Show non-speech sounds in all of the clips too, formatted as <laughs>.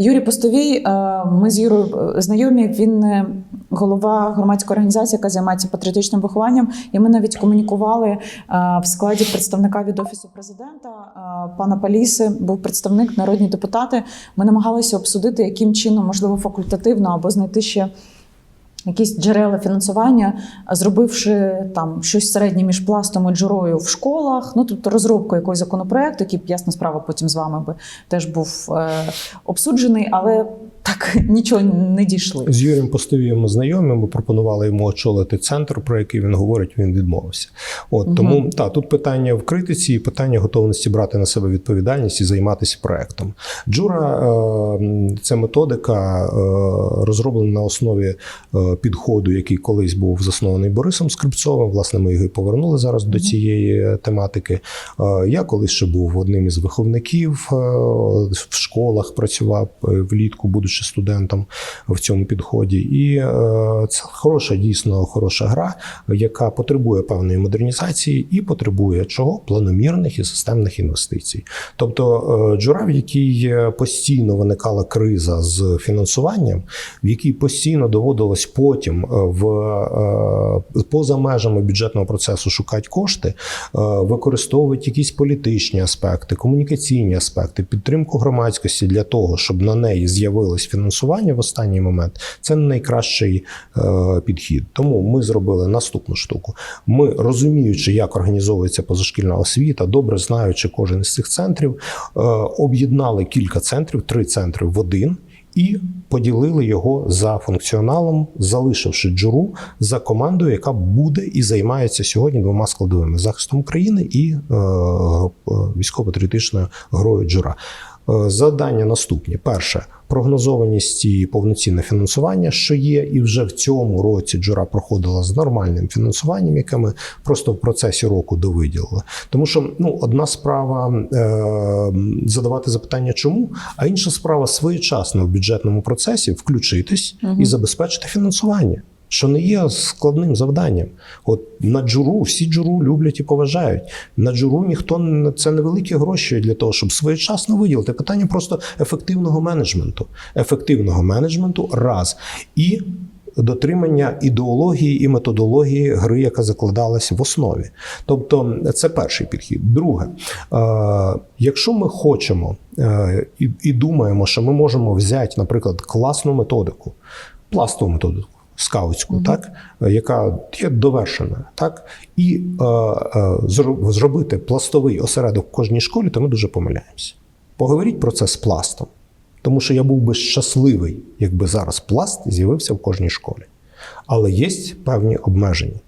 Юрій Постовій, е, ми з Юрою е, знайомі. Він е, голова громадської організації, яка займається патріотичним вихованням. І ми навіть комунікували в складі представника від офісу президента пана Паліси. Був представник, народні депутати. Ми намагалися обсудити, яким чином можливо факультативно або знайти ще. Якісь джерела фінансування, зробивши там щось середнє між пластом і джурою в школах, ну тобто розробку якогось законопроекту, який б ясна справа потім з вами би теж був е, обсуджений, але так <laughs> нічого не дійшли. З Юрієм Постовієм ми знайомі. Ми пропонували йому очолити центр, про який він говорить. Він відмовився. От Мгм. тому та тут питання в критиці, і питання готовності брати на себе відповідальність і займатися проектом. Джура е, це методика, е, розроблена на основі е, підходу, який колись був заснований Борисом Скрипцовим. Власне, ми його і повернули зараз до цієї тематики. Е, Я колись ще був одним із виховників е, в школах, працював е, влітку, будучи студентом в цьому підході. І е, це хороша, дійсно хороша гра, яка потребує певної модернізації і потребує чого планомірних і системних інвестицій. Тобто е, джура, в якій е, постійно виникала криза з фінансуванням, в якій постійно доводилось потім е, в е, поза межами бюджетного процесу шукати кошти, е, використовувати якісь політичні аспекти, комунікаційні аспекти, підтримку громадськості для того, щоб на неї з'явилось фінансування в останній момент. Це не найкращий підхід. Тому ми зробили наступну штуку. Ми розуміючи, як організовується позашкільна освіта, добре знаючи кожен із цих центрів, об'єднали кілька центрів, три центри в один. І поділили його за функціоналом, залишивши джуру за командою, яка буде і займається сьогодні двома складовими захистом України і е, е, військово-патріотичною грою джура. Е, Завдання наступні: перше прогнозованість і повноцінне фінансування, що є, і вже в цьому році джура проходила з нормальним фінансуванням, яке ми просто в процесі року довиділили. Тому що ну одна справа е, задавати запитання, чому, а інша справа своєчасно в бюджетному процесі включитись угу. і забезпечити фінансування. Що не є складним завданням. От на джуру всі джуру люблять і поважають. На джуру ніхто не це невеликі гроші для того, щоб своєчасно виділити. Питання просто ефективного менеджменту. Ефективного менеджменту раз і дотримання ідеології і методології гри, яка закладалась в основі. Тобто, це перший підхід. Друге, е, якщо ми хочемо е, і, і думаємо, що ми можемо взяти, наприклад, класну методику, пластову методику. Скаутську, Мгм. так яка є довершена, так і е, е, зробити пластовий осередок в кожній школі, то ми дуже помиляємося. Поговоріть про це з пластом, тому що я був би щасливий, якби зараз пласт з'явився в кожній школі. Але є певні обмеження.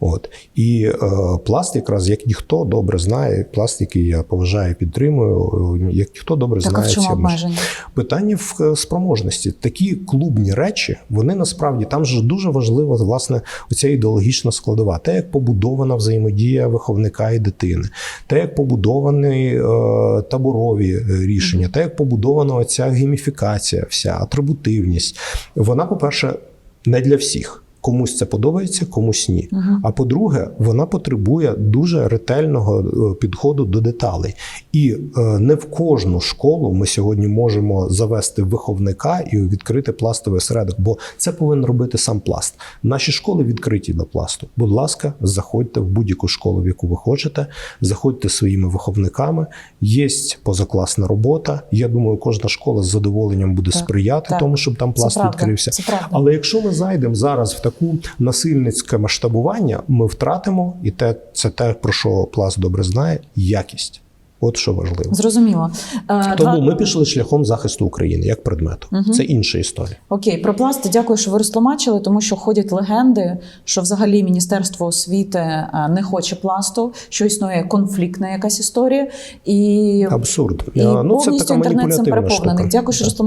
От і е, пласт, якраз як ніхто добре знає, пласт, який я поважаю, підтримую, е, як ніхто добре Так знає ці обмеження. Питання в е, спроможності. Такі клубні речі, вони насправді там же дуже важлива власне оця ідеологічна складова, те, як побудована взаємодія виховника і дитини, те, як побудовані е, таборові е, рішення, те, як побудована оця гейміфікація, вся атрибутивність. Вона, по-перше, не для всіх. Комусь це подобається, комусь ні. Мгм. А по-друге, вона потребує дуже ретельного е, підходу до деталей. І е, не в кожну школу ми сьогодні можемо завести виховника і відкрити пластовий осередок, бо це повинен робити сам пласт. Наші школи відкриті до пласту. Будь ласка, заходьте в будь-яку школу, в яку ви хочете, заходьте своїми виховниками. Є позакласна робота. Я думаю, кожна школа з задоволенням буде Так, сприяти так. тому, щоб там пласт відкрився. Але якщо ми зайдемо зараз в таку насильницьке масштабування, ми втратимо, і те, це те, про що пласт добре знає, якість. От що важливо. Зрозуміло. Е, Тому ми пішли шляхом захисту України як предмету. Мгм. Це інша історія. Окей, про пласти дякую, що ви розтлумачили, тому що ходять легенди, що взагалі Міністерство освіти е, не хоче пласту, що існує конфліктна якась історія, і, Абсурд. і Е, ну, це повністю така інтернет цим переповнений. штука. Дякую, що розтлумачили.